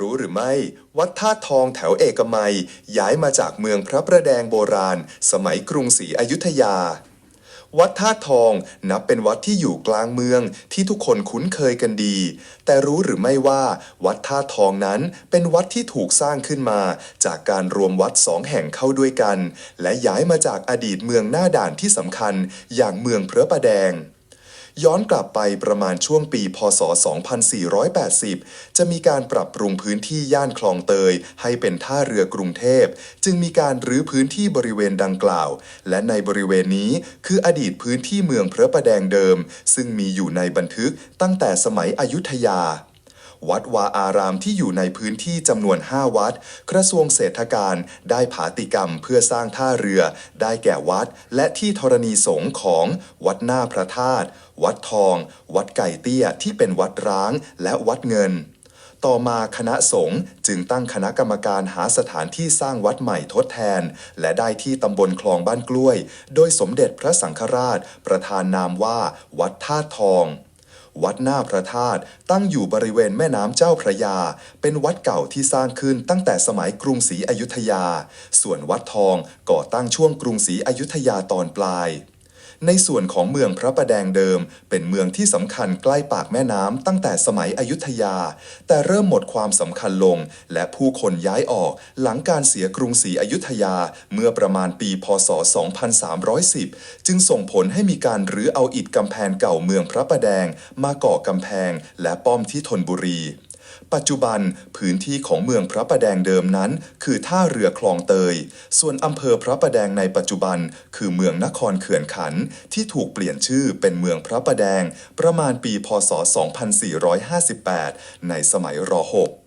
รู้หรือไม่ วัดท่าทองแถวเอกมัย ย้ายมาจากเมืองพระประแดงโบราณ สมัยกรุงศรีอยุธยา วัดท่าทองนับเป็นวัดที่อยู่กลางเมืองที่ทุกคนคุ้นเคยกันดี แต่รู้หรือไม่ว่า วัดท่าทองนั้นเป็นวัดที่ถูกสร้างขึ้นมา จากการรวมวัดสองแห่งเข้าด้วยกัน และย้ายมาจากอดีตเมืองหน้าด่านที่สำคัญ อย่างเมืองพระประแดง ย้อนกลับไปประมาณช่วงปี พศ 2480 จะมีการปรับปรุงพื้นที่ย่านคลองเตย ให้เป็นท่าเรือกรุงเทพ จึงมีการรื้อพื้นที่บริเวณดังกล่าว และในบริเวณนี้คืออดีตพื้นที่เมืองพระประแดงเดิม ซึ่งมีอยู่ในบันทึกตั้งแต่สมัยอยุธยา วัดวาอารามที่อยู่ในพื้นที่จำนวน 5 วัด กระทรวงเศรษฐการได้ผาติกรรมเพื่อสร้างท่าเรือ ได้แก่วัด และที่ธรณีสงฆ์ของวัดหน้าพระธาตุวัดทอง วัดไก่เตี้ยที่เป็นวัดร้าง และวัดเงินต่อมาคณะสงฆ์จึงตั้งคณะกรรมการหาสถานที่สร้างวัดใหม่ทดแทน และได้ที่ตำบลคลองบ้านกล้วย โดยสมเด็จพระสังฆราช ประธานนามว่า วัดท่าทอง วัดหน้าพระธาตุตั้งอยู่บริเวณแม่น้ำเจ้าพระยา เป็นวัดเก่าที่สร้างขึ้นตั้งแต่สมัยกรุงศรีอยุธยา ส่วนวัดทองก่อตั้งช่วงกรุงศรีอยุธยาตอนปลาย ในส่วนของเมืองพระประแดงเดิม เป็นเมืองที่สำคัญใกล้ปากแม่น้ำตั้งแต่สมัยอยุธยา แต่เริ่มหมดความสำคัญลง และผู้คนย้ายออกหลังการเสียกรุงศรีอยุธยาเมื่อประมาณปี พศ 2310 จึงส่งผลให้มีการรื้อเอาอิฐกำแพงเก่าเมืองพระประแดง มาก่อกำแพงและป้อมที่ธนบุรี ปัจจุบันพื้นที่ของเมืองพระประแดงเดิมนั้น คือท่าเรือคลองเตย ส่วนอำเภอพระประแดงในปัจจุบัน คือเมืองนครเขื่อนขัน ที่ถูกเปลี่ยนชื่อเป็นเมืองพระประแดง ประมาณปีพศ 2458 ในสมัยร .6